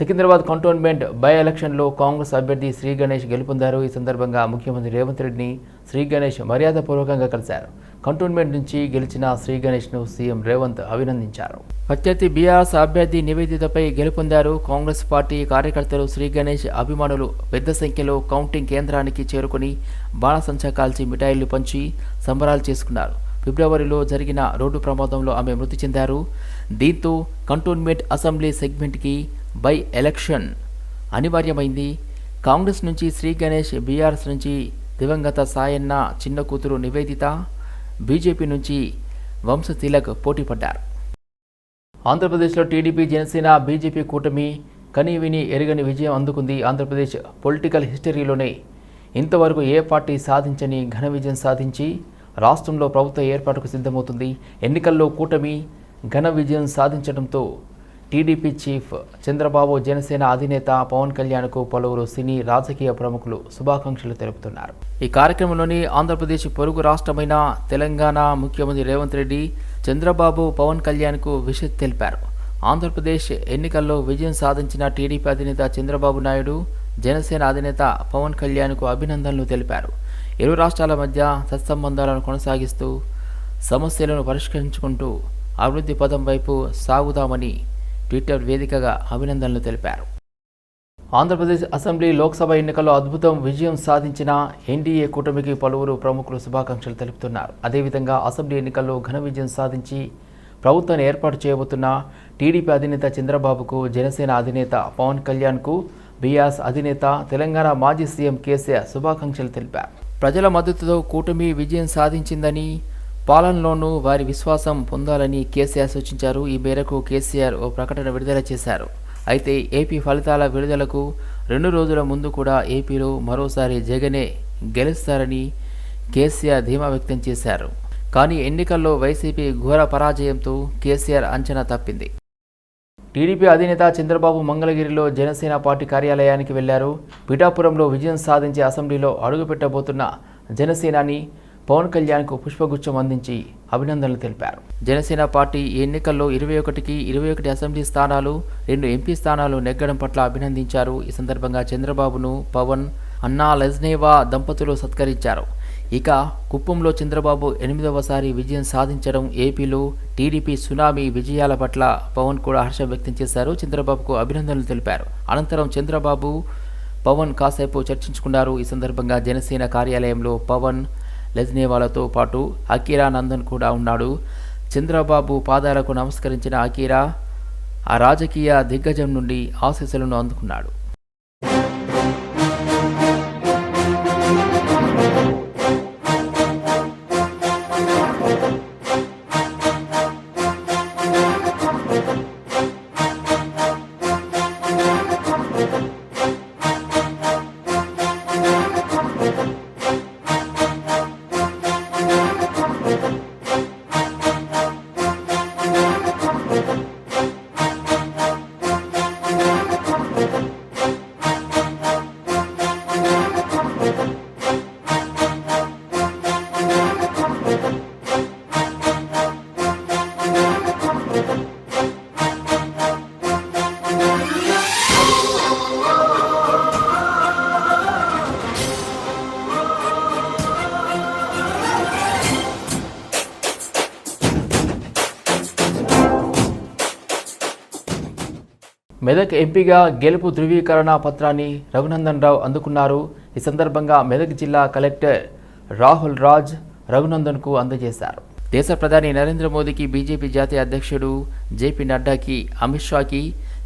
Secunderabad cantonment by ఎలక్షన్లో కాంగ్రెస్ అభ్యర్థి శ్రీ గణేష్ గెలుపొందారు. ఈ సందర్భంగా ముఖ్యమంత్రి రేవంత్ రెడ్డిని శ్రీ గణేష్ మర్యాదపూర్వకంగా కలిశారు. కంటోన్మెంట్ నుంచి గెలిచిన శ్రీ గణేష్ను సీఎం రేవంత్ అభినందించారు. ప్రత్యర్థి బీఆర్ఎస్ అభ్యర్థి నివేదితపై గెలుపొందారు. కాంగ్రెస్ పార్టీ కార్యకర్తలు శ్రీ గణేష్ అభిమానులు పెద్ద సంఖ్యలో కౌంటింగ్ కేంద్రానికి చేరుకుని బాణసంచా కాల్చి మిఠాయిలు పంచి సంబరాలు చేసుకున్నారు. ఫిబ్రవరిలో జరిగిన రోడ్డు ప్రమాదంలో ఆమె మృతి చెందారు. దీంతో కంటోన్మెంట్ అసెంబ్లీ సెగ్మెంట్కి బై ఎలక్షన్. అనివార్యమైంది. కాంగ్రెస్ నుంచి శ్రీ గణేష్ బీఆర్ఎస్ నుంచి దివంగత సాయన్న చిన్న కూతురు నివేదిత బీజేపీ నుంచి వంశ తిలక్ పోటీ పడ్డారు. ఆంధ్రప్రదేశ్లో టీడీపీ జనసేన బీజేపీ కూటమి కనీ విని ఎరుగని విజయం అందుకుంది ఆంధ్రప్రదేశ్ పొలిటికల్ హిస్టరీలోనే. ఇంతవరకు ఏ పార్టీ సాధించని ఘన విజయం సాధించి రాష్ట్రంలో ప్రభుత్వ ఏర్పాటుకు సిద్ధమవుతుంది. ఎన్నికల్లో కూటమి ఘన విజయం సాధించడంతో టీడీపీ చీఫ్ చంద్రబాబు జనసేన అధినేత పవన్ కళ్యాణ్కు పలువురు సినీ రాజకీయ ప్రముఖులు శుభాకాంక్షలు తెలుపుతున్నారు. ఈ కార్యక్రమంలోని ఆంధ్రప్రదేశ్ పొరుగు రాష్ట్రమైన తెలంగాణ ముఖ్యమంత్రి రేవంత్ రెడ్డి చంద్రబాబు పవన్ కళ్యాణ్కు విషయం తెలిపారు. ఆంధ్రప్రదేశ్ ఎన్నికల్లో విజయం సాధించిన టీడీపీ అధినేత చంద్రబాబు నాయుడు జనసేన అధినేత పవన్ కళ్యాణ్కు అభినందనలు తెలిపారు. ఇరు రాష్ట్రాల మధ్య సత్సంబంధాలను కొనసాగిస్తూ సమస్యలను పరిష్కరించుకుంటూ అభివృద్ధి పదం వైపు సాగుదామని ట్విట్టర్ వేదికగా అభినందనలు తెలిపారు. ఆంధ్రప్రదేశ్ అసెంబ్లీ లోక్సభ ఎన్నికల్లో అద్భుతం విజయం సాధించిన ఎన్డీఏ కూటమికి పలువురు ప్రముఖులు శుభాకాంక్షలు తెలుపుతున్నారు. అదేవిధంగా అసెంబ్లీ ఎన్నికల్లో ఘన విజయం సాధించి ప్రభుత్వాన్ని ఏర్పాటు చేయబోతున్న టీడీపీ అధినేత చంద్రబాబుకు జనసేన అధినేత పవన్ కళ్యాణ్కు బీఆర్ఎస్ అధినేత తెలంగాణ మాజీ సీఎం కేసీఆర్ శుభాకాంక్షలు తెలిపారు. ప్రజల మద్దతుతో కూటమి విజయం సాధించిందని పాలనలోనూ వారి విశ్వాసం పొందాలని కేసీఆర్ సూచించారు. ఈ మేరకు కేసీఆర్ ఓ ప్రకటన విడుదల చేశారు. అయితే ఏపీ ఫలితాల విడుదలకు రెండు రోజుల ముందు కూడా ఏపీలో మరోసారి జగనే గెలుస్తారని కేసీఆర్ ధీమా వ్యక్తం చేశారు. కానీ ఎన్నికల్లో వైసీపీ ఘోర పరాజయంతో కేసీఆర్ అంచనా తప్పింది. టీడీపీ అధినేత చంద్రబాబు మంగళగిరిలో జనసేన పార్టీ కార్యాలయానికి వెళ్ళారు. పిఠాపురంలో విజయం సాధించి అసెంబ్లీలో అడుగుపెట్టబోతున్న జనసేనాని పవన్ కళ్యాణ్కు పుష్పగుచ్చం అందించి అభినందనలు తెలిపారు. జనసేన పార్టీ ఈ ఎన్నికల్లో ఇరవై ఒకటికి ఇరవై ఒకటి అసెంబ్లీ స్థానాలు రెండు ఎంపీ స్థానాలు నెగ్గడం పట్ల అభినందించారు. ఈ సందర్భంగా చంద్రబాబును పవన్ అన్నా లజ్నేవా దంపతులు సత్కరించారు. ఇక కుప్పంలో చంద్రబాబు ఎనిమిదవసారి విజయం సాధించడం ఏపీలో టీడీపీ సునామీ విజయాల పట్ల పవన్ కూడా హర్షం వ్యక్తం చేశారు. చంద్రబాబుకు అభినందనలు తెలిపారు. అనంతరం చంద్రబాబు పవన్ కాసేపు చర్చించుకున్నారు. ఈ సందర్భంగా జనసేన కార్యాలయంలో పవన్ లెజ్నేవాలతో పాటు అకీరా నందన్ కూడా ఉన్నాడు. చంద్రబాబు పాదాలకు నమస్కరించిన అకీరా ఆ రాజకీయ దిగ్గజం నుండి ఆశీస్సులను అందుకున్నాడు. మెదక్ ఎంపీగా గెలుపు ధృవీకరణ పత్రాన్ని రఘునందన్ రావు అందుకున్నారు. ఈ సందర్భంగా మెదక్ జిల్లా కలెక్టర్ రాహుల్ రాజ్ రఘునందన్కు అందజేశారు. దేశ ప్రధాని నరేంద్ర మోదీకి బీజేపీ జాతీయ అధ్యక్షుడు జేపీ నడ్డాకి అమిత్ షాకి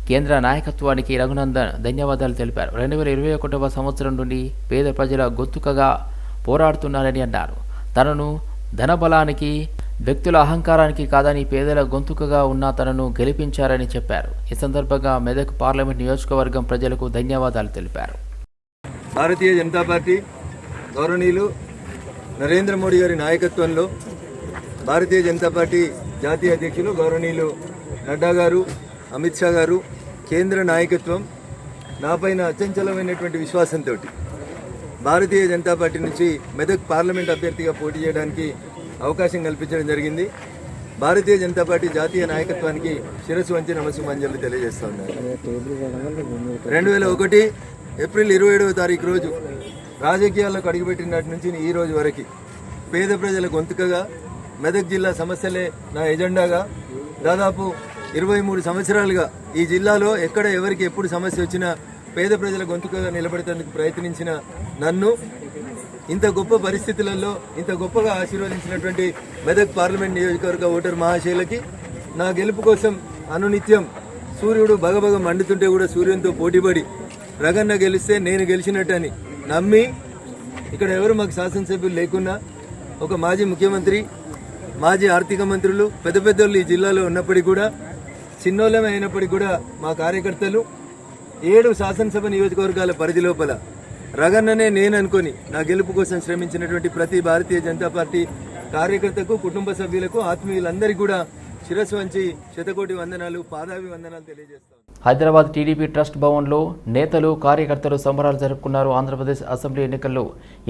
కేంద్ర నాయకత్వానికి రఘునందన్ ధన్యవాదాలు తెలిపారు. రెండు వేల ఇరవై ఒకటవ సంవత్సరం నుండి పేద ప్రజల గొంతుకగా పోరాడుతున్నారని అన్నారు. తనను ధనబలానికి వ్యక్తుల అహంకారానికి కాదని పేదల గొంతుకగా ఉన్న తనను గెలిపించారని చెప్పారు. ఈ సందర్భంగా మెదక్ పార్లమెంట్ నియోజకవర్గం ప్రజలకు ధన్యవాదాలు తెలిపారు. భారతీయ జనతా పార్టీ గౌరవనీయులు నరేంద్ర మోడీ గారి నాయకత్వంలో భారతీయ జనతా పార్టీ జాతీయ అధ్యక్షులు గౌరవనీయులు నడ్డా గారు అమిత్ షా గారు కేంద్ర నాయకత్వం నాపైన అచంచలమైనటువంటి విశ్వాసంతో భారతీయ జనతా పార్టీ నుంచి మెదక్ పార్లమెంట్ అభ్యర్థిగా పోటీ చేయడానికి అవకాశం కల్పించడం జరిగింది. భారతీయ జనతా పార్టీ జాతీయ నాయకత్వానికి శిరస్సు వంచి నమస్సుమంజలు తెలియజేస్తా ఉన్నారు రెండు వేల ఒకటి ఏప్రిల్ ఇరవై ఏడవ తారీఖు రోజు రాజకీయాల్లోకి అడుగుపెట్టినటి నుంచి ఈ రోజు వరకు పేద ప్రజల గొంతుకగా మెదక్ జిల్లా సమస్యలే నా ఎజెండాగా దాదాపు ఇరవై మూడు సంవత్సరాలుగా ఈ జిల్లాలో ఎక్కడ ఎవరికి ఎప్పుడు సమస్య వచ్చినా పేద ప్రజల గొంతుకగా నిలబడేందుకు ప్రయత్నించిన నన్ను ఇంత గొప్ప పరిస్థితులలో ఇంత గొప్పగా ఆశీర్వదించినటువంటి మెదక్ పార్లమెంట్ నియోజకవర్గ ఓటర్ మహాశైలకి నా గెలుపు కోసం అనునిత్యం సూర్యుడు భగభగ మండుతుంటే కూడా సూర్యునితో పోటీపడి రగన్న గెలిస్తే నేను గెలిచినట్టని నమ్మి ఇక్కడ ఎవరు మాకు శాసనసభ్యులు లేకున్నా ఒక మాజీ ముఖ్యమంత్రి మాజీ ఆర్థిక మంత్రులు పెద్ద పెద్దోళ్ళు ఈ జిల్లాలో ఉన్నప్పటికీ కూడా చిన్నోళ్ళమే అయినప్పటికీ కూడా మా కార్యకర్తలు ఏడు శాసనసభ నియోజకవర్గాల పరిధి లోపల రగన్ననే నేను అనుకొని నా గెలుపు కోసం శ్రమించినటువంటి ప్రతి భారతీయ జనతా పార్టీ కార్యకర్తకు కుటుంబ సభ్యులకు ఆత్మీయులందరికీ కూడా శిరస్సు వంచి శతకోటి వందనాలు పాదావి వందనాలు తెలియజేస్తాను. హైదరాబాద్ టీడీపీ ట్రస్ట్ భవన్లో నేతలు కార్యకర్తలు సంబరాలు జరుపుకున్నారు ఆంధ్రప్రదేశ్ అసెంబ్లీ ఎన్నికల్లో.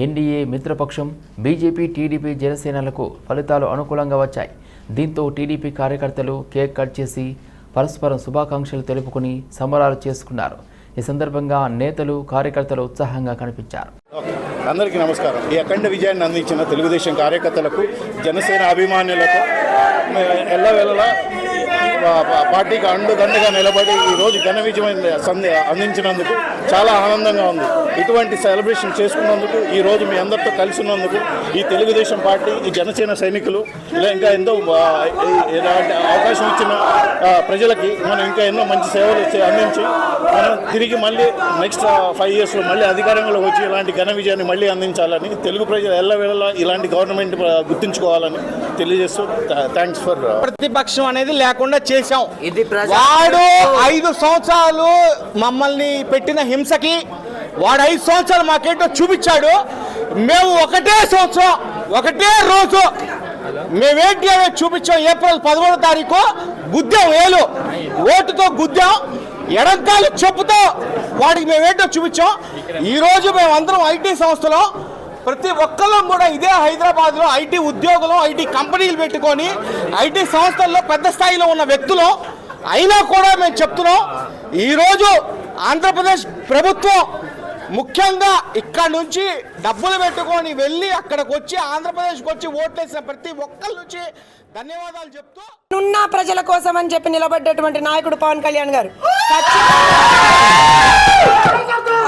ఎన్డీఏ మిత్రపక్షం బీజేపీ టీడీపీ జనసేనలకు ఫలితాలు అనుకూలంగా వచ్చాయి. దీంతో టీడీపీ కార్యకర్తలు కేక్ కట్ చేసి పరస్పరం శుభాకాంక్షలు తెలుపుకుని సంబరాలు చేసుకున్నారు. ఈ సందర్భంగా నేతలు కార్యకర్తలు ఉత్సాహంగా కనిపించారు. అందరికీ నమస్కారం. ఈ అఖండ విజయాన్ని అందించిన తెలుగుదేశం కార్యకర్తలకు జనసేన అభిమానులకు ఎల్లవేళలా పార్టీకి అండుదండగా నిలబడి ఈరోజు ఘన విజయం అందించినందుకు చాలా ఆనందంగా ఉంది. ఇటువంటి సెలబ్రేషన్ చేసుకున్నందుకు ఈ రోజు మీ అందరితో కలిసి ఉన్నందుకు ఈ తెలుగుదేశం పార్టీ ఈ జనసేన సైనికులు ఇలా ఇంకా ఎంతో అవకాశం ఇచ్చిన ప్రజలకి మనం ఇంకా ఎన్నో మంచి సేవలు అందించి మనం తిరిగి మళ్ళీ నెక్స్ట్ ఫైవ్ ఇయర్స్లో మళ్ళీ అధికారంలో వచ్చి ఇలాంటి ఘన విజయాన్ని మళ్ళీ అందించాలని తెలుగు ప్రజలు ఎల్లవేళలా ఇలాంటి గవర్నమెంట్ గుర్తుంచుకోవాలని తెలియజేస్తూ థ్యాంక్స్ ఫర్ ప్రతిపక్షం అనేది లేకుండా చేశాం. వాడు ఐదు సంవత్సరాలు మమ్మల్ని పెట్టిన హింసకి వాడు ఐదు సంవత్సరాలు మాకేంటో చూపించాడు. మేము ఒకటే సంవత్సరం ఒకటే రోజు మేమేంటి అనేది చూపించాం? ఏప్రిల్ పదమూడో తారీఖు గుద్దాం వేలు ఓటుతో గుద్దాం ఎడంకాలు చెప్పుతో వాడికి మేమేంటో చూపించాం. ఈరోజు మేమందరం ఐటీ సంస్థలో ప్రతి ఒక్కళ్ళం కూడా ఇదే హైదరాబాద్లో ఐటీ ఉద్యోగులు ఐటీ కంపెనీలు పెట్టుకొని ఐటీ సంస్థల్లో పెద్ద స్థాయిలో ఉన్న వ్యక్తులు. అయినా కూడా మేము చెప్తున్నాం ఈరోజు ఆంధ్రప్రదేశ్ ప్రభుత్వం ముఖ్యంగా ఇక్కడ నుంచి డబ్బులు పెట్టుకొని వెళ్ళి అక్కడికి వచ్చి ఆంధ్రప్రదేశ్కి వచ్చి ఓట్లేసిన ప్రతి ఒక్కరి నుంచి ధన్యవాదాలు చెప్తూ ప్రజల కోసం అని చెప్పి నిలబడ్డటువంటి నాయకుడు పవన్ కళ్యాణ్ గారు.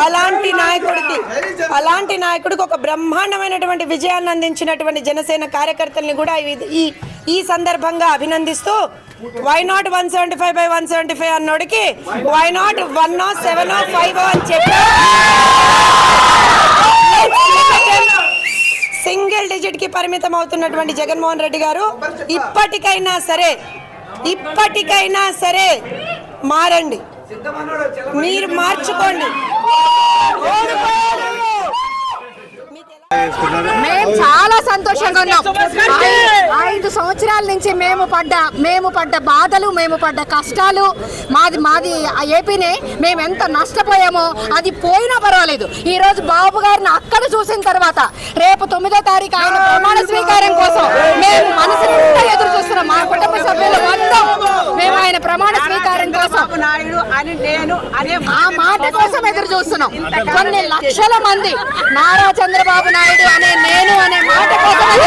అలాంటి నాయకుడికి అలాంటి నాయకుడికి ఒక బ్రహ్మాండమైనటువంటి విజయాన్ని అందించినటువంటి జనసేన కార్యకర్తల్ని కూడా ఈ- ఈ ఈ సందర్భంగా అభినందిస్తూ why not one seventy five by one seventy five అన్నోడికి why not one seven five అని చెప్పి సింగిల్ డిజిట్కి పరిమితం అవుతున్నటువంటి జగన్మోహన్ రెడ్డి గారు ఇప్పటికైనా సరే ఇప్పటికైనా సరే మారండి. మీరు మార్చుకోండి. మేము చాలా సంతోషంగా ఉన్నాం. ఐదు సంవత్సరాల నుంచి మేము పడ్డ మేము పడ్డ బాధలు మేము పడ్డ కష్టాలు మాది మాది ఆ ఏపీనే మేము ఎంత నష్టపోయామో అది పోయినా పర్వాలేదు. ఈ రోజు బాబు గారిని అక్కడ చూసిన తర్వాత రేపు తొమ్మిదో తారీఖు ఆయన ప్రమాణ స్వీకారం కోసం మేము మనసు ఎదురు చూస్తున్నాం. మా కుటుంబ సభ్యులు మొత్తం మేము ఆయన ప్రమాణ స్వీకారం కోసం ఆ మాట కోసం ఎదురు చూస్తున్నాం. కొన్ని లక్షల మంది నారా చంద్రబాబు నాయుడు అనే నేను అనే మాట కోసం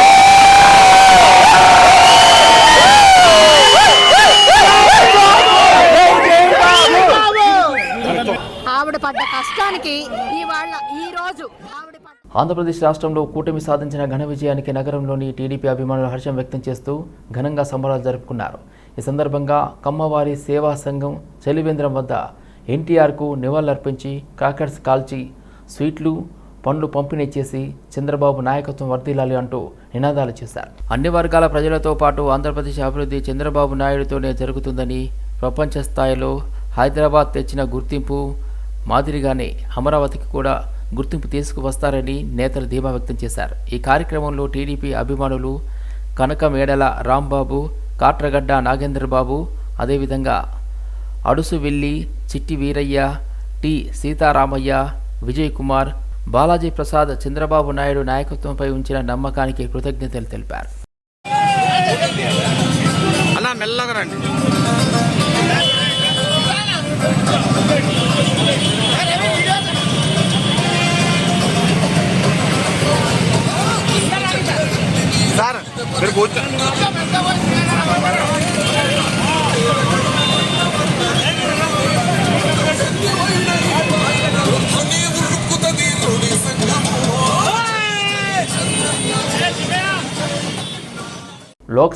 ఆవిడ పడ్డ కష్టానికి ఇవాళ ఈ రోజు ఆవిడ ఆంధ్రప్రదేశ్ రాష్ట్రంలో కూటమి సాధించిన ఘన విజయానికి నగరంలోని టీడీపీ అభిమానులు హర్షం వ్యక్తం చేస్తూ ఘనంగా సంబరాలు జరుపుకున్నారు. ఈ సందర్భంగా కమ్మవారి సేవా సంఘం చలివేంద్రం వద్ద ఎన్టీఆర్కు నివాళులర్పించి క్రాకర్స్ కాల్చి స్వీట్లు పండ్లు పంపిణీ చేసి చంద్రబాబు నాయకత్వం వర్ధిల్లాలి అంటూ నినాదాలు చేశారు. అన్ని వర్గాల ప్రజలతో పాటు ఆంధ్రప్రదేశ్ అభివృద్ధి చంద్రబాబు నాయుడుతోనే జరుగుతుందని ప్రపంచ స్థాయిలో హైదరాబాద్ తెచ్చిన గుర్తింపు మాదిరిగానే అమరావతికి కూడా గుర్తింపు తీసుకువస్తారని నేతలు ధీమా వ్యక్తం చేశారు. ఈ కార్యక్రమంలో టీడీపీ అభిమానులు కనక మేడల రాంబాబు కాట్రగడ్డ నాగేంద్రబాబు అదేవిధంగా అడుసువెల్లి చిట్టి వీరయ్య టి సీతారామయ్య విజయ్ కుమార్ బాలాజీ ప్రసాద్ చంద్రబాబు నాయుడు నాయకత్వంపై ఉంచిన నమ్మకానికి కృతజ్ఞతలు తెలిపారు. మెల్లగా మెల్లగరండి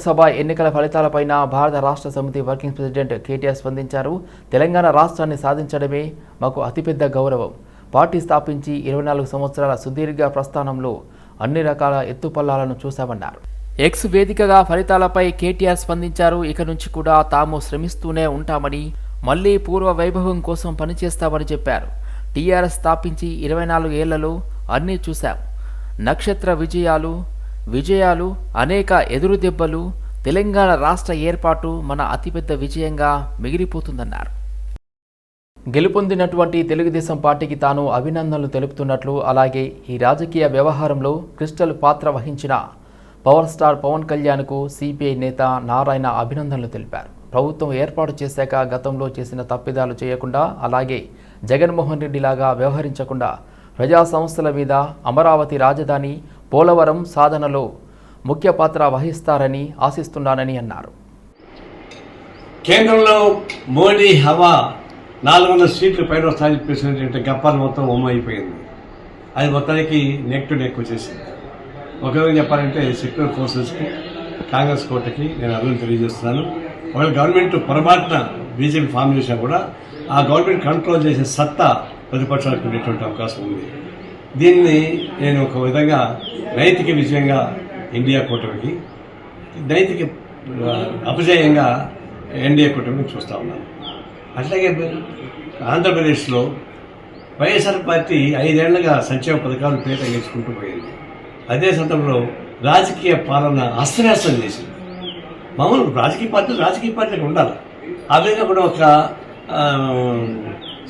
లోక్సభ ఎన్నికల ఫలితాలపైన భారత రాష్ట్ర సమితి వర్కింగ్ ప్రెసిడెంట్ కేటీఆర్ స్పందించారు. తెలంగాణ రాష్ట్రాన్ని సాధించడమే మాకు అతిపెద్ద గౌరవం. పార్టీ స్థాపించి ఇరవై నాలుగు సంవత్సరాల సుదీర్ఘ ప్రస్థానంలో అన్ని రకాల ఎత్తుపల్లాలను చూశామన్నారు. ఎక్స్ వేదికగా ఫలితాలపై కేటీఆర్ స్పందించారు. ఇక నుంచి కూడా తాము శ్రమిస్తూనే ఉంటామని మళ్ళీ పూర్వ వైభవం కోసం పనిచేస్తామని చెప్పారు. టీఆర్ఎస్ స్థాపించి ఇరవై నాలుగు ఏళ్ళలో అన్నీ చూశాం. నక్షత్ర విజయాలు విజయాలు అనేక ఎదురు దెబ్బలు తెలంగాణ రాష్ట్ర ఏర్పాటు మన అతిపెద్ద విజయంగా మిగిలిపోతుందన్నారు. గెలుపొందినటువంటి తెలుగుదేశం పార్టీకి తాను అభినందనలు తెలుపుతున్నట్లు అలాగే ఈ రాజకీయ వ్యవహారంలో క్రిస్టల్ పాత్ర వహించిన పవర్ స్టార్ పవన్ కళ్యాణ్కు సిపిఐ నేత నారాయణ అభినందనలు తెలిపారు. ప్రభుత్వం ఏర్పాటు చేశాక గతంలో చేసిన తప్పిదాలు చేయకుండా అలాగే జగన్మోహన్ రెడ్డిలాగా వ్యవహరించకుండా ప్రజా సంస్థల మీద అమరావతి రాజధాని పోలవరం సాధనలో ముఖ్య పాత్ర వహిస్తారని ఆశిస్తున్నానని అన్నారు. కేంద్రంలో మోడీ హవా నాలుగు వందల సీట్లు పైన వస్తాయని చెప్పేసినటువంటి గప్పాలు మొత్తం ఉమ్మ అయిపోయింది. అది మొత్తానికి నెక్ టు నెక్ వచ్చేసింది. ఒకవేళ చెప్పాలంటే సెక్యులర్ ఫోర్సెస్కి కాంగ్రెస్ కోటకి నేను అభివృద్ధి తెలియజేస్తున్నాను. ఒకవేళ గవర్నమెంట్ పొరపాటున బీజేపీ ఫామ్ చేసినా కూడా ఆ గవర్నమెంట్ కంట్రోల్ చేసే సత్తా ప్రతిపక్షాలకు ఉండేటువంటి అవకాశం ఉంది. దీన్ని నేను ఒక విధంగా నైతిక విజయంగా ఇండియా కూటమికి నైతిక అపజయంగా ఎన్డీఏ కూటమిని చూస్తా ఉన్నాను. అట్లాగే ఆంధ్రప్రదేశ్లో వైఎస్ఆర్ పార్టీ ఐదేళ్ళుగా సంక్షేమ పథకాలు పేట వేసుకుంటూ పోయింది. అదే సందర్భంలో రాజకీయ పాలన అస్తవ్యస్తం చేసింది. మామూలు రాజకీయ పార్టీలు రాజకీయ పార్టీలకు ఉండాలి. ఆ విధంగా కూడా ఒక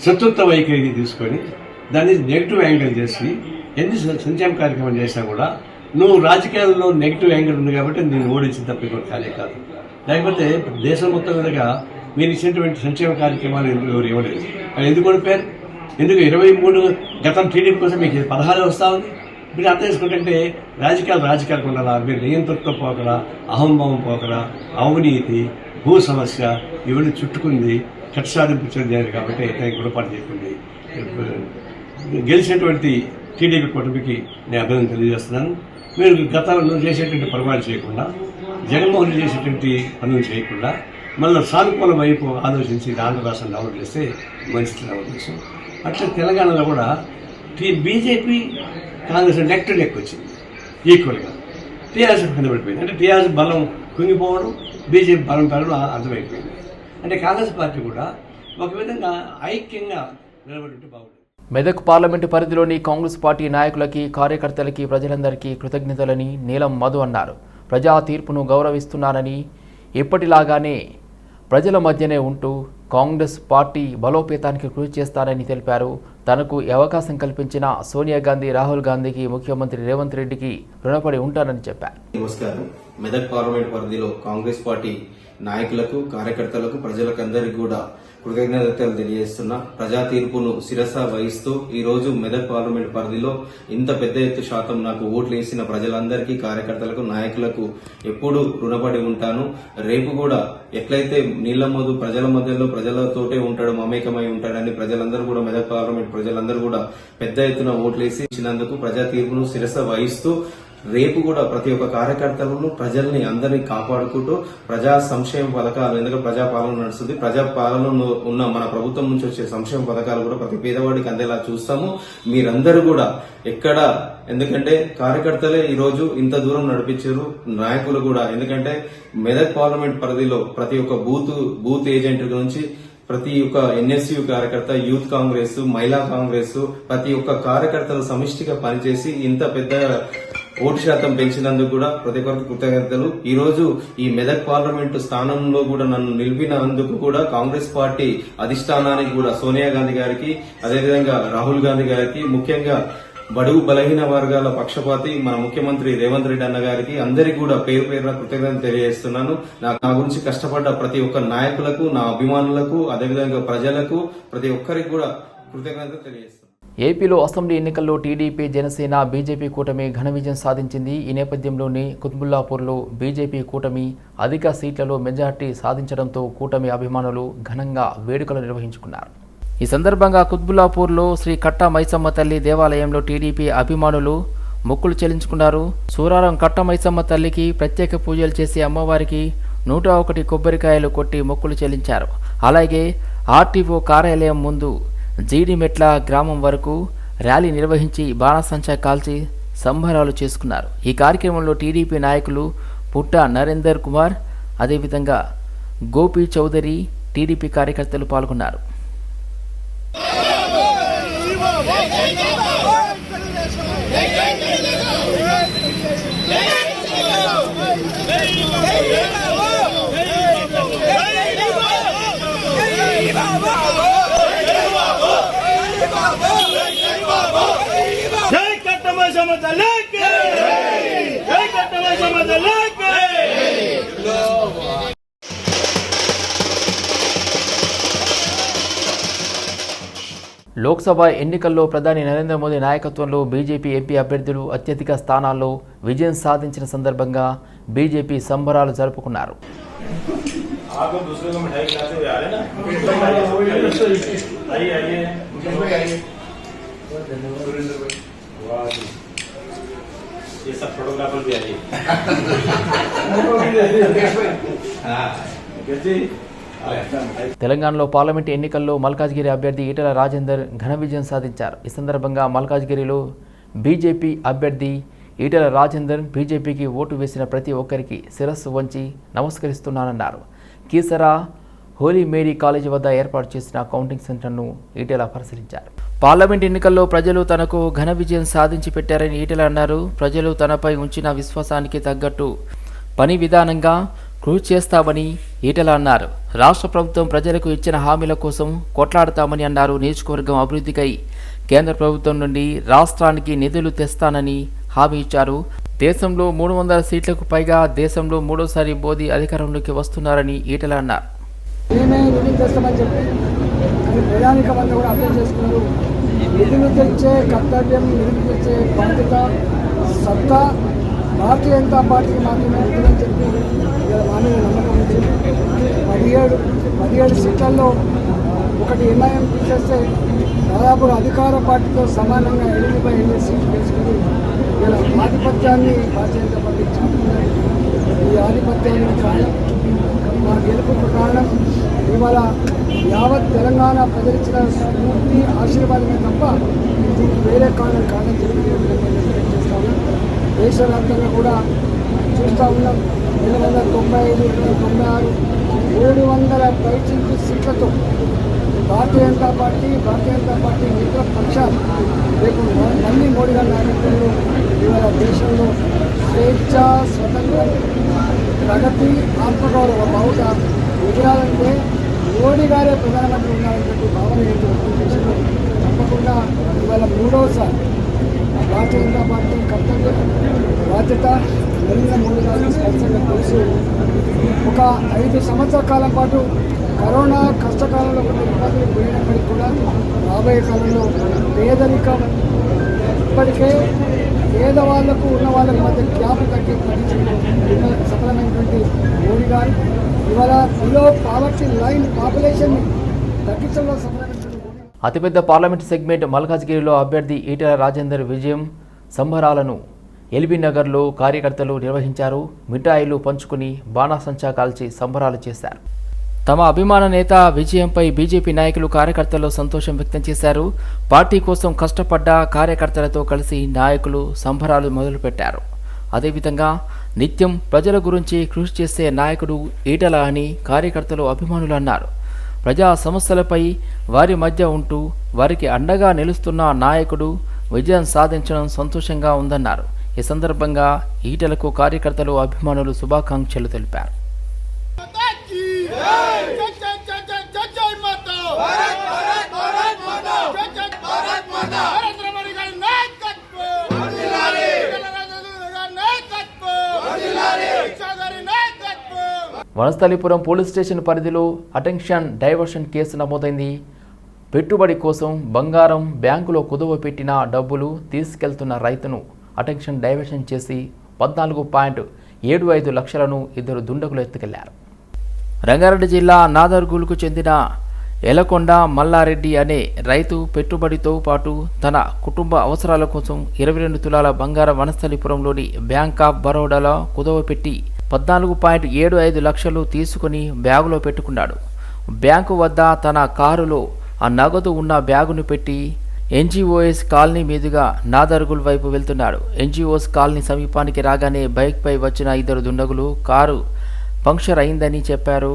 శత్రుత్వ వైఖరి తీసుకొని దాన్ని నెగిటివ్ యాంగిల్ చేసి ఎన్ని సంక్షేమ కార్యక్రమం చేసినా కూడా నువ్వు రాజకీయాల్లో నెగిటివ్ యాంగిల్ ఉంది కాబట్టి నేను ఓడించిన తప్ప ఇంకోటి ఖాళీ కాదు. లేకపోతే దేశం మొత్తం మీదుగా మీరు ఇచ్చినటువంటి సంక్షేమ కార్యక్రమాలు ఎందుకు ఎవరు ఇవ్వలేదు? అది ఎందుకు ఓడిపోయారు? ఎందుకు ఇరవై మూడు గతం టీడీపీ కోసం మీకు పదహారు వస్తూ ఉంది? మీరు అర్థం చేసుకుంటే రాజకీయాలు రాజకీయాలకు ఉండాలా? మీరు నియంతృత్వం పోకడా అహంభావం పోకడా అవినీతి భూ సమస్య ఇవన్నీ చుట్టుకుంది కట్ సాధింపు చెందారు కాబట్టి అయితే గుణపాటు చేయకుండా గెలిచినటువంటి టీడీపీ కూటమికి నేను అభినందన తెలియజేస్తున్నాను. మీరు గతంలో చేసేటువంటి పొరపాటు చేయకుండా జగన్మోహన్ రెడ్డి చేసేటువంటి పనులు చేయకుండా మళ్ళీ సానుకూల వైపు ఆలోచించి ఆంధ్ర రాష్ట్రం డెవలప్ చేస్తే మంచిది డెవలప్ ఉద్దేశం అట్లా తెలంగాణలో కూడా T BJP Congress neck to neck వచ్చింది. ఈక్వల్గా టీఆర్ఎస్ కింద పడిపోయింది అంటే టీఆర్ఎస్ బలం కుంగిపోవడం బీజేపీ బలం పెరగడం అర్థమైపోయింది. అంటే కాంగ్రెస్ పార్టీ కూడా ఒక విధంగా ఐక్యంగా నిలబడి బాగుంటుంది. మెదక్ పార్లమెంటు పరిధిలోని కాంగ్రెస్ పార్టీ నాయకులకి కార్యకర్తలకి ప్రజలందరికీ కృతజ్ఞతలని నీలం మధు అన్నారు. ప్రజా తీర్పును గౌరవిస్తున్నానని ఎప్పటిలాగానే ప్రజల మధ్యనే ఉంటూ కాంగ్రెస్ పార్టీ బలోపేతానికి కృషి చేస్తానని తెలిపారు. తనకు అవకాశం కల్పించిన సోనియా గాంధీ రాహుల్ గాంధీకి ముఖ్యమంత్రి రేవంత్ రెడ్డికి రుణపడి ఉంటానని చెప్పారు. నమస్కారం. మెదక్ పార్లమెంట్ పరిధిలో కాంగ్రెస్ పార్టీ నాయకులకు కార్యకర్తలకు ప్రజలకందరికీ కూడా కృతజ్ఞతలు తెలియజేస్తున్నా ప్రజా తీర్పును శిరస వహిస్తూ ఈ రోజు మెదక్ పార్లమెంట్ పరిధిలో ఇంత పెద్ద ఎత్తు శాతం నాకు ఓట్లు వేసిన ప్రజలందరికీ కార్యకర్తలకు నాయకులకు ఎప్పుడు రుణపడి ఉంటాను. రేపు కూడా ఎట్లయితే నీళ్ళ మోదు ప్రజల మధ్యలో ప్రజలతోటే ఉంటాడు మమేకమై ఉంటాడని ప్రజలందరూ కూడా మెదక్ పార్లమెంట్ ప్రజలందరూ కూడా పెద్ద ఎత్తున ఓట్లేసి ఇచ్చినందుకు ప్రజా తీర్పును శిరస వహిస్తూ రేపు కూడా ప్రతి ఒక్క కార్యకర్తలను ప్రజల్ని అందరినీ కాపాడుకుంటూ ప్రజా సంక్షేమ పథకాలు ఎందుకంటే ప్రజా పాలన నడుస్తుంది. ప్రజా పాలనలో ఉన్న మన ప్రభుత్వం నుంచి వచ్చే సంక్షేమ పథకాలు కూడా ప్రతి పేదవాడికి అందేలా చూస్తాము. మీరందరూ కూడా ఎక్కడ ఎందుకంటే కార్యకర్తలే ఈ రోజు ఇంత దూరం నడిపించారు నాయకులు కూడా. ఎందుకంటే మెదక్ పార్లమెంట్ పరిధిలో ప్రతి ఒక్క బూత్ బూత్ ఏజెంట్ నుంచి ప్రతి ఒక్క ఎన్ఎస్యు కార్యకర్త యూత్ కాంగ్రెస్ మహిళా కాంగ్రెస్ ప్రతి ఒక్క కార్యకర్తలు సమిష్టిగా పనిచేసి ఇంత పెద్ద ఓటు శాతం పెంచినందుకు కూడా ప్రతి ఒక్కరికి కృతజ్ఞతలు. ఈ రోజు ఈ మెదక్ పార్లమెంటు స్థానంలో కూడా నన్ను నిలిపినందుకు కూడా కాంగ్రెస్ పార్టీ అధిష్టానానికి కూడా సోనియా గాంధీ గారికి అదేవిధంగా రాహుల్ గాంధీ గారికి ముఖ్యంగా బడుగు బలహీన వర్గాల పక్షపాతి మన ముఖ్యమంత్రి రేవంత్ రెడ్డి అన్న గారికి అందరికీ కూడా పేరు పేరున కృతజ్ఞతలు తెలియజేస్తున్నాను. నా- నా గురించి కష్టపడ్డ ప్రతి ఒక్క నాయకులకు నా అభిమానులకు అదేవిధంగా ప్రజలకు ప్రతి ఒక్కరికి కూడా కృతజ్ఞతలు తెలియజేస్తున్నాను. ఏపీలో అసెంబ్లీ ఎన్నికల్లో టీడీపీ జనసేన బీజేపీ కూటమి ఘన విజయం సాధించింది. ఈ నేపథ్యంలోనే కుత్బుల్లాపూర్లో బీజేపీ కూటమి అధిక సీట్లలో మెజార్టీ సాధించడంతో కూటమి అభిమానులు ఘనంగా వేడుకలు నిర్వహించుకున్నారు. ఈ సందర్భంగా కుత్బుల్లాపూర్లో శ్రీ కట్ట మైసమ్మ తల్లి దేవాలయంలో టీడీపీ అభిమానులు మొక్కులు చెల్లించుకున్నారు. సూరారం కట్ట మైసమ్మ తల్లికి ప్రత్యేక పూజలు చేసి అమ్మవారికి నూట ఒకటి కొబ్బరికాయలు కొట్టి మొక్కులు చెల్లించారు. అలాగే ఆర్టీఓ కార్యాలయం ముందు జీడిమెట్ల గ్రామం వరకు ర్యాలీ నిర్వహించి బాణసంచా కాల్చి సంబరాలు చేసుకున్నారు. ఈ కార్యక్రమంలో టీడీపీ నాయకులు పుట్ట నరేందర్ కుమార్ అదేవిధంగా గోపి చౌదరి టీడీపీ కార్యకర్తలు పాల్గొన్నారు. జై కట్టమైసమ్మ తల్లికి జై కట్టమైసమ్మ తల్లికి లోక్సభ ఎన్నికల్లో ప్రధాని నరేంద్ర మోదీ నాయకత్వంలో బీజేపీ ఎంపీ అభ్యర్థులు అత్యధిక స్థానాల్లో విజయం సాధించిన సందర్భంగా బీజేపీ సంబరాలు జరుపుకున్నారు. తెలంగాణలో పార్లమెంట్ ఎన్నికల్లో మల్కాజ్గిరి అభ్యర్థి ఈటల రాజేందర్ ఘన విజయం సాధించారు. ఈ సందర్భంగా మల్కాజ్గిరిలో బీజేపీ అభ్యర్థి ఈటల రాజేందర్ బీజేపీకి ఓటు వేసిన ప్రతి ఒక్కరికి శిరస్సు వంచి నమస్కరిస్తున్నానన్నారు. కీసరా హోలీ మేరీ కాలేజీ వద్ద ఏర్పాటు చేసిన కౌంటింగ్ సెంటర్ను ఈటెల పరిశీలించారు. పార్లమెంట్ ఎన్నికల్లో ప్రజలు తనకు ఘన విజయం సాధించి పెట్టారని ఈటెల అన్నారు. ప్రజలు తనపై ఉంచిన విశ్వాసానికి తగ్గట్టు పని విధానంగా కృషి చేస్తామని ఈటెల అన్నారు. రాష్ట్ర ప్రభుత్వం ప్రజలకు ఇచ్చిన హామీల కోసం కొట్లాడతామని అన్నారు నియోజకవర్గం అభివృద్ధికై. కేంద్ర ప్రభుత్వం నుండి రాష్ట్రానికి నిధులు తెస్తానని హామీ ఇచ్చారు. దేశంలో మూడు వందల సీట్లకు పైగా దేశంలో మూడోసారి మోదీ అధికారంలోకి వస్తున్నారని ఈటల అన్నారు. నిధులు తెచ్చే కర్తవ్యం నిధులు తెచ్చే బాధ్యత సత్తా భారతీయ జనతా పార్టీకి మాత్రమే ఉంటుందని చెప్పి ఇలా మా నమ్మకం ఉంది. పదిహేడు పదిహేడు సీట్లలో ఒకటి ఎంఐఎం తీసేస్తే దాదాపు అధికార పార్టీతో సమానంగా ఎనిమిది బై ఎనిమిది సీట్లు తీసుకుని ఇలా ఆధిపత్యాన్ని భారతీయ జనతా పార్టీ చాటుకున్నారు ఈ ఆధిపత్యాన్ని కారణం మా గెలుపుకు కారణం ఇవాళ యావత్ తెలంగాణ ప్రజలిచ్చిన స్ఫూర్తి ఆశీర్వాదమే తప్ప దీనికి వేరే కారణం కారణం చేస్తాము దేశవ్యాప్తంగా కూడా చూస్తూ ఉన్నాం. రెండు వందల తొంభై ఐదు రెండు వందల తొంభై ఆరు మూడు వందల పైచింపు సీట్లతో భారతీయ జనతా పార్టీ భారతీయ జనతా పార్టీ మిత్ర పక్షాలు రేపు మళ్ళీ మోడీ గారి నాయకత్వంలో ఇవాళ దేశంలో స్వేచ్ఛ స్వతంత్రం ప్రగతి ఆత్మగౌరవ బావుట ఎదురాలంటే మోడీ గారే ప్రధానమంత్రి ఉన్నారనేటువంటి భావన ఏంటి తప్పకుండా ఇవాళ మూడవసారి భారతీయ జనతా పార్టీ కర్తవ్యం బాధ్యత నరేంద్ర మోడీ గారికి స్పష్టంగా తెలుసు. ఒక ఐదు సంవత్సరాల కాలం పాటు కరోనా కష్టకాలంలో కొన్ని ఇబ్బందులు పోయినప్పటికీ కూడా రాబోయే కాలంలో పేదరికం ఇప్పటికే పేదవాళ్ళకు ఉన్న వాళ్ళకి మధ్య గ్యాప్ తగ్గే పరిచయంలో సఫలమైనటువంటి మోడీ గారు. ఇవాళ బిలో పావర్టీ లైన్ తగ్గించడంలో అతిపెద్ద పార్లమెంట్ సెగ్మెంట్ మల్కాజ్గిరిలో అభ్యర్థి ఈటెల రాజేందర్ విజయం సంబరాలను ఎల్బీ నగర్లో కార్యకర్తలు నిర్వహించారు. మిఠాయిలు పంచుకుని బాణాసంచా కాల్చి సంబరాలు చేశారు. తమ అభిమాన నేత విజయంపై బీజేపీ నాయకులు కార్యకర్తలు సంతోషం వ్యక్తం చేశారు. పార్టీ కోసం కష్టపడ్డ కార్యకర్తలతో కలిసి నాయకులు సంబరాలు మొదలుపెట్టారు. అదేవిధంగా నిత్యం ప్రజల గురించి కృషి చేసే నాయకుడు ఈటల అని కార్యకర్తలు అభిమానులు అన్నారు. ప్రజా సమస్యలపై వారి మధ్య ఉంటూ వారికి అండగా నిలుస్తున్న నాయకుడు విజయం సాధించడం సంతోషంగా ఉందన్నారు. ఈ సందర్భంగా ఈటలకు కార్యకర్తలు అభిమానులు శుభాకాంక్షలు తెలిపారు. గారి నాయకత్వం వనస్థలిపురం పోలీస్ స్టేషన్ పరిధిలో అటెన్షన్ డైవర్షన్ కేసు నమోదైంది. పెట్టుబడి కోసం బంగారం బ్యాంకులో కుదువ పెట్టిన డబ్బులు తీసుకెళ్తున్న రైతును అటెన్షన్ డైవర్షన్ చేసి పద్నాలుగు పాయింట్ ఏడు ఐదు లక్షలను ఇద్దరు దుండగులు ఎత్తుకెళ్ళారు. రంగారెడ్డి జిల్లా నాదర్గూలుకు చెందిన ఎలకొండ మల్లారెడ్డి అనే రైతు పెట్టుబడితో పాటు తన కుటుంబ అవసరాల కోసం ఇరవై రెండు తులాల బంగారం వనస్థలిపురంలోని బ్యాంక్ ఆఫ్ బరోడాలో కుదవ పెట్టి పద్నాలుగు పాయింట్ ఏడు ఐదు లక్షలు తీసుకుని బ్యాగులో పెట్టుకున్నాడు. బ్యాంకు వద్ద తన కారులో ఆ నగదు ఉన్న బ్యాగును పెట్టి ఎన్జిఓఎస్ కాలనీ మీదుగా నాదరుగుల్ వైపు వెళ్తున్నాడు. ఎన్జిఓఎస్ కాలనీ సమీపానికి రాగానే బైక్పై వచ్చిన ఇద్దరు దుండగులు కారు పంక్చర్ అయిందని చెప్పారు.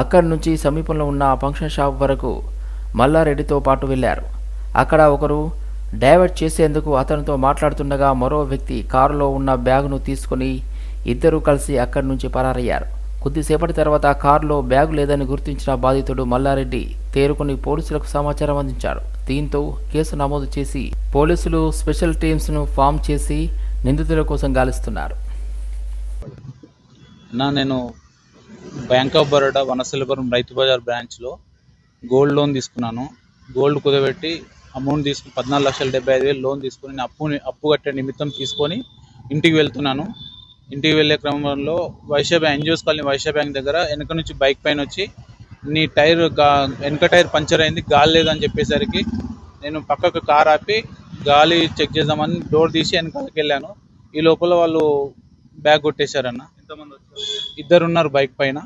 అక్కడి నుంచి సమీపంలో ఉన్న ఫంక్షన్ షాప్ వరకు మల్లారెడ్డితో పాటు వెళ్ళారు అక్కడ ఒకరు డైవర్ట్ చేసేందుకు అతనితో మాట్లాడుతుండగా మరో వ్యక్తి కారులో ఉన్న బ్యాగును తీసుకొని ఇద్దరూ కలిసి అక్కడి నుంచి పరారయ్యారు. కొద్దిసేపటి తర్వాత కారులో బ్యాగు లేదని గుర్తించిన బాధితుడు మల్లారెడ్డి తేరుకుని పోలీసులకు సమాచారం అందించాడు. దీంతో కేసు నమోదు చేసి పోలీసులు స్పెషల్ టీమ్స్ను ఫామ్ చేసి నిందితుల కోసం గాలిస్తున్నారు. నా నేను బ్యాంక్ ఆఫ్ బరోడా వనస్థలిపురం రైతు బజార్ బ్రాంచ్లో గోల్డ్ లోన్ తీసుకున్నాను. గోల్డ్ కుదబెట్టి అమౌంట్ తీసుకుని పద్నాలుగు లక్షల డెబ్బై ఐదు వేలు లోన్ తీసుకుని అప్పుని అప్పు కట్టే నిమిత్తం తీసుకొని ఇంటికి వెళ్తున్నాను. ఇంటికి వెళ్ళే క్రమంలో Vysya bank NGOs colony Vysya bank దగ్గర వెనక నుంచి బైక్ పైన వచ్చి నీ టైర్గా వెనక టైర్ పంచర్ అయింది గాలి లేదని చెప్పేసరికి నేను పక్కకు కార్ ఆపి గాలి చెక్ చేద్దామని డోర్ తీసి వెనకాలకి వెళ్ళాను. ఈ లోపల వాళ్ళు బ్యాగ్ కొట్టేశారన్న. ఇద్దరు ఉన్నారు బైక్ పైన.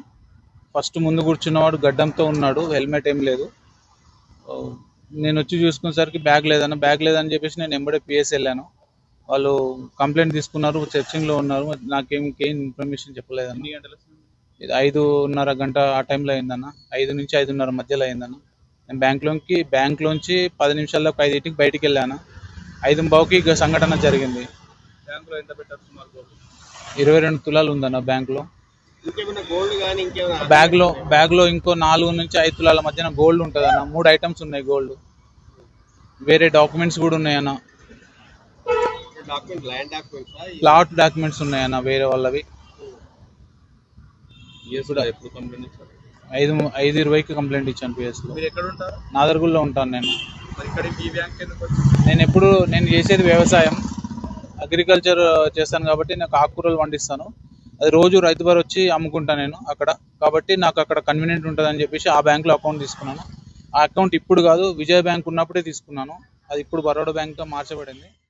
ఫస్ట్ ముందు కూర్చున్నవాడు గడ్డంతో ఉన్నాడు హెల్మెట్ ఏం లేదు. నేను వచ్చి చూసుకునేసరికి బ్యాగ్ లేదన్న బ్యాగ్ లేదని చెప్పేసి నేను ఎంబడే పిఎస్ వెళ్ళాను. వాళ్ళు కంప్లైంట్ తీసుకున్నారు సెర్చింగ్లో ఉన్నారు. నాకేం ఇంకేం ఇన్ఫర్మేషన్ చెప్పలేదన్న. ఇది ఐదున్నర గంట ఆ టైంలో అయిందన్న. ఐదు నుంచి ఐదున్నర మధ్యలో అయిందన్న. నేను బ్యాంక్లోకి బ్యాంక్లోంచి పది నిమిషాల్లో ఐదింటికి బయటికి వెళ్ళాను ఐదు బావుకి సంఘటన జరిగింది. బ్యాంకులో ఎంత పెట్టారు ఇరవై రెండు తులాలు ఉందన్న బ్యాంక్లో. బ్యాగ్లో బ్యాగ్లో ఇంకో నాలుగు నుంచి ఐదు తులాల మధ్యన గోల్డ్ ఉంటుంది అన్న మూడు ఐటమ్స్ ఉన్నాయి గోల్డ్. వేరే డాక్యుమెంట్స్ కూడా ఉన్నాయన్న. Plot documents? ఉన్నాయన్న వేరే వాళ్ళవి. ఐదు ఐదు ఇరవైకి కంప్లైంట్ ఇచ్చాను పిఎస్లో. నాదర్గుల్లో ఉంటాను నేను. నేను ఎప్పుడు నేను చేసేది వ్యవసాయం. అగ్రికల్చర్ చేస్తాను కాబట్టి నాకు ఆకుకూరలు పండిస్తాను. అది రోజు రైతు బార్ వచ్చి అమ్ముకుంటాను నేను అక్కడ. కాబట్టి నాకు అక్కడ కన్వీనియంట్ ఉంటుంది అని చెప్పేసి ఆ బ్యాంక్లో అకౌంట్ తీసుకున్నాను. ఆ అకౌంట్ ఇప్పుడు కాదు విజయ బ్యాంక్ ఉన్నప్పుడే తీసుకున్నాను. అది ఇప్పుడు బరోడా బ్యాంక్గా మార్చబడింది.